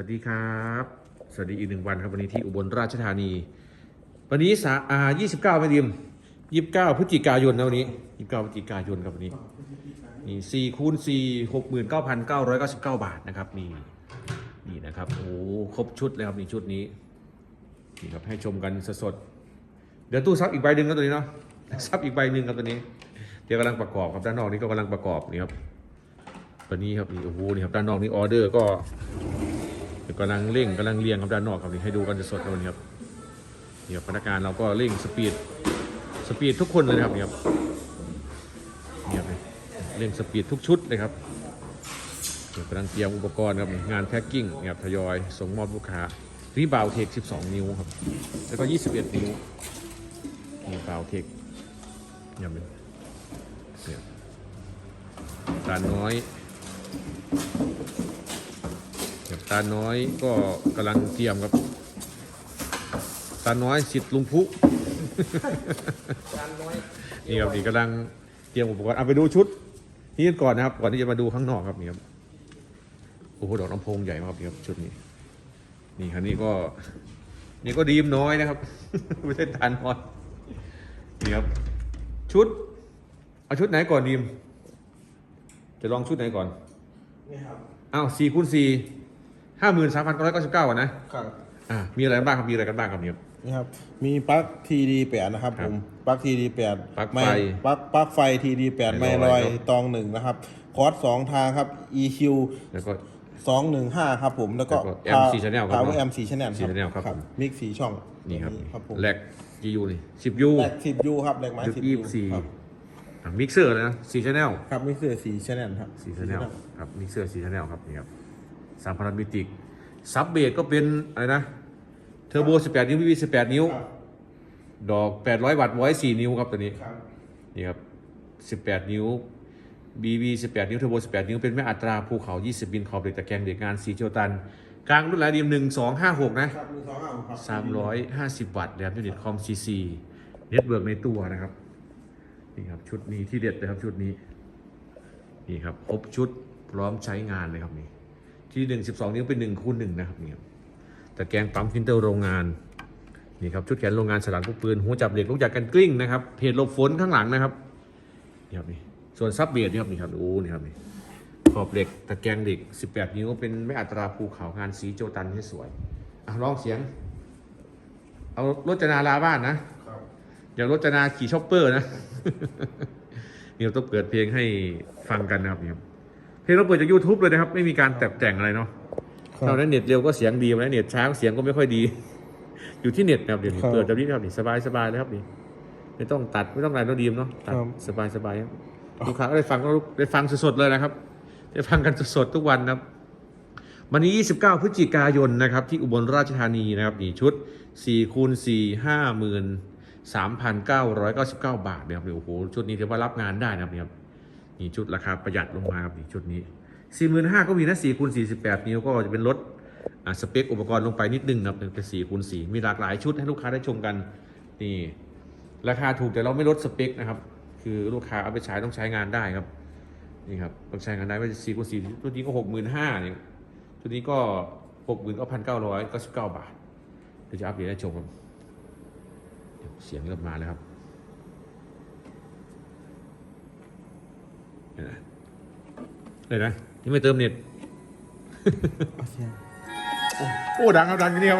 วัสดีครับ สวัสดีอีกหนึ่งวันครับวันนี้ที่อุบลราชธานี วันนี้สาอ่า29ไม่ดิม29พฤศจิกายนนะวันนี้29พฤศจิกายนครับวันนี้นี่4คูณ4 69,999บาทนะครับนี่นี่นะครับโอ้โหครบชุดเลยครับนี่ชุดนี้นี่ครับให้ชมกันสดๆเดี๋ยวตู้ซับอีกใบหนึ่งครับตัวนี้เนาะซับอีกใบหนึ่งครับตัวนี้ เดี๋ยวกำลังประกอบครับด้านนอกนี้ก็กำลังประกอบนี่ครับตัวนี้ครับนี่โอ้โหนี่ครับด้านนอกนี่ออเดอร์ก็ กำลังเร่งกำลังเรียงครับด้านนอกครับนี่ให้ดูกันสดๆเลยครับนี่ครับพนักงานเราก็เร่งสปีดสปีดทุกคนเลยนะครับนี่ครับนี่ครับนี่เร่งสปีดทุกชุดเลยครับกำลังเตรียมอุปกรณ์ครับงานแพ็คกิ้งเนี่ครับทยอยส่งมอบลูกค้ารีบาวเทค 12 นิ้วครับ แล้วก็ 21 นิ้วนี่บาวเทคเนี่ครับนี่เนี่ยตาน้อย ครับตาน้อยก็กำลังเตรียมครับ ตาน้อยสิทธิ์ลุงพุนี่ครับนี่กำลังเตรียมอุปกรณ์เอาไปดูชุดนี้กันก่อนนะครับ ก่อนที่จะมาดูข้างนอกครับนี่ครับโอ้โหดอกลำโพงใหญ่มากครับนี่ครับชุดนี้ นี่ครับนี่ก็ นี่ก็ดีมน้อยนะครับ ไม่ใช่ตาน้อยนี่ครับ ชุด เอาชุดไหนก่อนดีม จะลองชุดไหนก่อนนี่ครับอ้าวสี่คูณสี่ ห้าหมื่นสามพันเก้าร้อยเก้าสิบเก้านะ ครับอ่า มีอะไรบ้างครับ มีอะไรกันบ้างครับเนี่ย นี่ครับ มีปลั๊กทีดีแปดนะครับครัผบมปลั๊กทีดีแปดปลั๊กไฟปลั๊กปลั๊กไฟทีดีแปดไม่ไม่ลลออยยเนอะตองหนึ่งนะครับคอร์สสองทางครับ EQ แล้วก็ สองหนึ่งห้าครับผมแล้วก็แล้วก็ M4 channel ครับ Power M 4 channel 4 channel ครับผม มิกสีช่องนี่ครับ ครับผมแลกกี่ยูนี่สิบยูแลกสิบยูครับแลกไม้ยุสิบยี่ยูสิบสี่ครับมิกเซอร์เลยนะสี่ชแนล ครับมิกซ์สีชแนลครับ สี่ชแนลครับมิกเซอร์สี่ชแนลครับนี่ครับ สามพารามิติกซับเบสก็เป็นอะไรนะ เทอร์โบสิบแปดนิ้ววีสิบแปดนิ้วครับดอกแปดร้อยวัตต์ไว้สี่นิ้วครับตัวนี้ครับนี่ครับ 18 นิ้ว BB 18 นิ้ว เทอร์โบ 18 นิ้ว เป็นแม่อัตราภูเขา 20 บินขอบเหล็กตะแกรงเหล็กงานสีเจลตัน กลางรุ่นหลายดีม1256 นะครับมือสองห้าครับ350 วัตต์แรมยูนิตคอม CC เน็ตเบิร์กในตัวนะครับ นี่ครับ ชุดนี้ที่เด็ดเลยครับชุดนี้ นี่ครับครบชุดพร้อมใช้งานเลยครับนี่ ที่1 12นิ้วเป็น1คูณ1นะครับนี่ครับตะแกรงปั๊มฟิลเตอร์โรงงานนี่ครับชุดแขนโรงงานฉลามพวกปืนหัวจับเหล็กลูกจักรกันกลิ้งนะครับเพจหลบฝนข้างหลังนะครับนี่ครับนี่ส่วนซับเบียดนี่ครับนี่ครับโอ้นี่ครับนี่ขอบเหล็กตะแกรงเหล็ก 18 นิ้วเป็นไม่อัตราภูเขางานสีโจตันให้สวยอะลองเสียง เอารถจนาลาบ้านนะครับอย่ารถจนาขี่ชอปเปอร์นะนี่เราต้องเปิดเพลงให้ฟังกันนะครับนี่ครับ เพลงเราเปิดจาก YouTube เลยนะครับ ไม่มีการแต่แต่งอะไรเนาะครับเท่านั้นเน็ตเร็วก็เสียงดีนะเน็ตช้าเสียงก็ไม่ค่อยดี อยู่ที่เน็ตนะครับเดี๋ยวนี้ครับเปิดแบบนี้นะครับนี่สบายสบายเลยครับนี่ไม่ต้องตัดไม่ต้องอะไรโน้ตดีมเนาะตัดครับสบายสบายครับลูกค้าก็ได้ฟังก็ได้ฟังสดๆเลยนะครับ ได้ฟังกันสดๆทุกวันนะครับ วันนี้ 29 พฤศจิกายนนะครับ ที่อุบลราชธานีนะครับนี่ชุด4คูณ4 5 3,999 บาทนะครับนี่โอ้โหชุดนี้ถือว่ารับงานได้นะครับนี่ครับ นี่ชุดราคาประหยัดลงมาครับนี่ชุดนี้ 45,000ก็มีนะ4คูณ48 นิ้วก็จะเป็นลดสเปคอุปกรณ์ลงไปนิดนึงครับเป็น4คูณ4มีหลากหลายชุดให้ลูกค้าได้ชมกันนี่ราคาถูกแต่เราไม่ลดสเปคนะครับ คือลูกค้าเอาไปใช้ต้องใช้งานได้ครับนี่ครับต้องใช้งานได้ไม่ใช่สี่คูณสี่ตัวนี้ก็หกหมื่นห้าเนี่ยตัวนี้ก็หกหมื่นก็พันเก้าร้อยเก้าสิบเก้าบาทเดี๋ยวจะอัปเดตให้ชมครับเสียงเริ่มมาแล้วครับ เห็นไหมเลยนะนี่ไม่เติมเน็ตเอาเสียงโอ้ดังครับดังอย่างนี้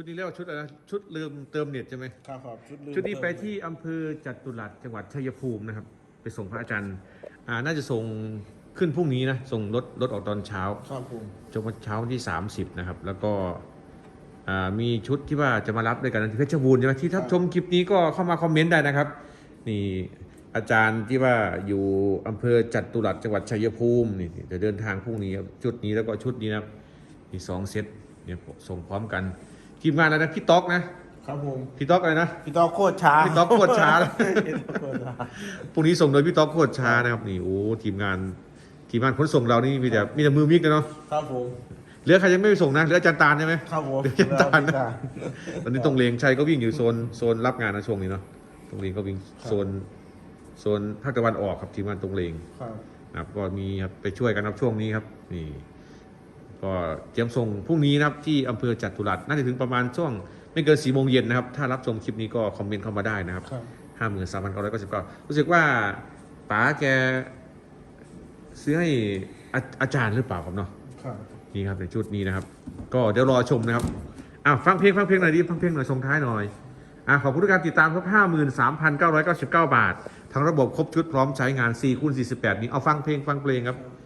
ชุดนี้เรียกว่าชุดอะไรนะชุดลืมเติมเน็ตใช่ไหมครับครับชุดลืมชุดนี้ไปที่อำเภอจัตุรัสจังหวัดชัยภูมินะครับ ไปส่งพระอาจารย์อ่าน่าจะส่งขึ้นพรุ่งนี้นะส่งรถรถออกตอนเช้าครับผมจนวันเช้าวันที่ 30 นะครับ แล้วก็อ่ามีชุดที่ว่าจะมารับด้วยกันที่เพชรบูรณ์ใช่ไหมที่ถ้าชมคลิปนี้ก็เข้ามาคอมเมนต์ได้นะครับ นี่อาจารย์ที่ว่าอยู่อำเภอจัตุรัสจังหวัดชัยภูมินี่จะเดินทางพรุ่งนี้ครับชุดนี้แล้วก็ชุดนี้นะครับมีสองเซตเนี่ยส่งพร้อมกัน ทีมงานอะไรนะพี่ต๊อกนะครับผมพี่ต๊อกอะไรนะพี่ต๊อกโคตรช้าพี่ต๊อกโคตรช้าแล้วพี่ต๊อกโคตรช้าพรุ่งนี้ส่งโดยพี่ต๊อกโคตรช้านะครับนี่โอ้ทีมงานทีมงานขนส่งเรานี่มีแต่มีแต่มือมิกเลยเนาะครับผมเหลือใครยังไม่ไปส่งนะเหลืออาจารย์ตาลใช่ไหมครับผมเดี๋ยวจะตามนะตอนนี้ตรงเลงชัยก็วิ่งอยู่โซนโซนรับงานนะช่วงนี้เนาะตรงเลงก็วิ่งโซนโซนภาคตะวันออกครับทีมงานตรงเลงครับนะครับก็มีครับไปช่วยกันครับช่วงนี้ครับนี่ ก็เตรียมส่งพรุ่งนี้นะครับที่อำเภอจัตุรัสน่าจะถึงประมาณช่วงไม่เกินสี่โมงเย็นนะครับ ถ้ารับชมคลิปนี้ก็คอมเมนต์เข้ามาได้นะครับครับห้าหมื่นสามพันเก้าร้อยเก้าสิบเก้ารู้สึกว่าป๋าแกซื้อให้อาอาจารย์หรือเปล่าครับเนาะครับนี่ครับในชุดนี้นะครับ ก็เดี๋ยวรอชมนะครับอะฟังเพลงฟังเพลงหน่อยดิฟังเพลงหน่อยส่งท้ายหน่อยอะขอบคุณทุกการติดตามครับห้าหมื่นสามพันเก้าร้อยเก้าสิบเก้าบาท ทั้งระบบครบชุดพร้อมใช้งาน4คูณ48 นี้เอาฟังเพลงฟังเพลงครับครับ